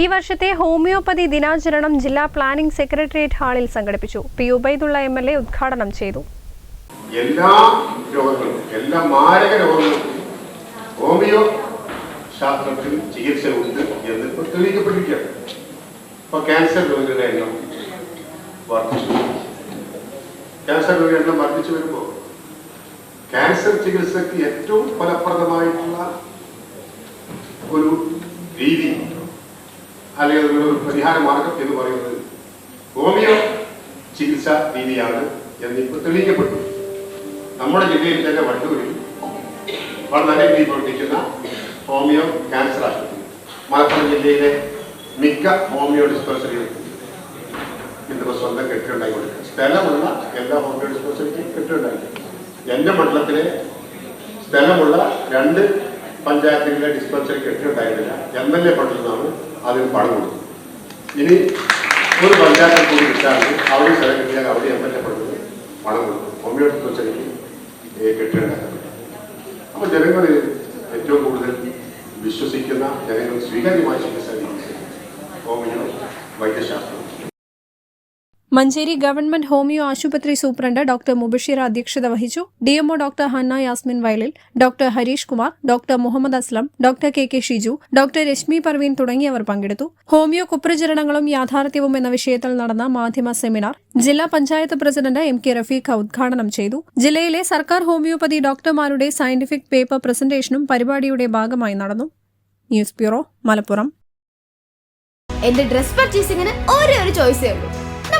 ഈ വർഷത്തെ ഹോമിയോപ്പതി ദിനാചരണം ജില്ലാ പ്ലാനിംഗ് സെക്രട്ടേറിയറ്റ് ഹാളിൽ സംഘടിപ്പിച്ചു. P Ubaidulla M L A ഉദ്ഘാടനം ചെയ്തു. എല്ലാ രോഗങ്ങൾക്കും എല്ലാ മാരക രോഗങ്ങൾക്കും ഹോമിയോ ശാസ്ത്രത്തിൽ ചികിത്സ ഉണ്ട് എന്ന് തെളിയിക്കപ്പെട്ടിരിക്കുകയാണ് ഇപ്പോൾ ക്യാൻസർ രോഗികളുടെ എണ്ണം വർദ്ധിച്ചു. ക്യാൻസർ രോഗികളുടെ എണ്ണം വർദ്ധിച്ചു വരുമ്പോൾ ക്യാൻസർ ചികിത്സയ്ക്ക് ഏറ്റവും ഫലപ്രദമായിട്ടുള്ള ഒരു രീതി അല്ലെങ്കിൽ ഒരു പരിഹാര മാർഗം എന്ന് പറയുന്നത് ഹോമിയോ ചികിത്സ രീതിയാണ് എന്നിപ്പോൾ തെളിയിക്കപ്പെട്ടു. നമ്മുടെ ജില്ലയിൽ തന്നെ വണ്ടൂരിൽ വളരെ രീതിയിൽ പ്രവർത്തിക്കുന്ന ഹോമിയോ ക്യാൻസർ ആശുപത്രി മലപ്പുറം ജില്ലയിലെ മിക്ക ഹോമിയോ ഡിസ്പെൻസറികൾക്കും ഇന്നിപ്പോൾ സ്വന്തം കെട്ടിയുണ്ടായി കൊടുക്കുക. സ്ഥലമുള്ള എല്ലാ ഹോമിയോ ഡിസ്പെൻസറിക്കും കെട്ടിയുണ്ടായി എന്റെ മണ്ഡലത്തിലെ സ്ഥലമുള്ള രണ്ട് പഞ്ചായത്തുകളിലെ ഡിസ്പെൻസറി കെട്ടിട്ടുണ്ടായിരുന്നില്ല എം എൽ എ ഫണ്ടിൽ അതിന് പണം കൊടുത്തത്. ഇനി ഒരു പഞ്ചായത്തിൽ കൂടി കിട്ടാൻ അവിടെ സ്ഥലം കിട്ടിയാൽ അവിടെ എം എൽ എ ഫണ്ടിൽ പണം കൊടുക്കും. ഹോമിയോ ഡിസ്പെൻസറിക്ക് കെട്ടിടമുണ്ടാക്കപ്പെട്ടു അപ്പോൾ ജനങ്ങൾ ഏറ്റവും കൂടുതൽ വിശ്വസിക്കുന്ന ജനങ്ങൾ സ്വീകാര്യമായ ചികിത്സ ഹോമിയോ വൈദ്യശാസ്ത്രം മഞ്ചേരി ഗവൺമെന്റ് ഹോമിയോ ആശുപത്രി സൂപ്രണ്ട് ഡോക്ടർ മുബഷീർ അധ്യക്ഷത വഹിച്ചു. DMO doctor Hanna Yasmin Vayalil doctor Harish Kumar doctor Muhammad Aslam doctor K K Shiju doctor Rashmi Parveen തുടങ്ങിയവർ പങ്കെടുത്തു. ഹോമിയോ കുപ്രചരണങ്ങളും യാഥാർത്ഥ്യവും എന്ന വിഷയത്തിൽ നടന്ന മാധ്യമ സെമിനാർ ജില്ലാ panchayat president M K Rafeeqa ഉദ്ഘാടനം ചെയ്തു. ജില്ലയിലെ സർക്കാർ ഹോമിയോപ്പതി ഡോക്ടർമാരുടെ സയന്റിഫിക് പേപ്പർ പ്രസന്റേഷനും പരിപാടിയുടെ ഭാഗമായി നടന്നു. News bureau Malappuram. എന്റെ ഡ്രസ് പർച്ചേസിംഗിന് ഒരേ ഒരു ചോയ്സേ ഉള്ളൂ.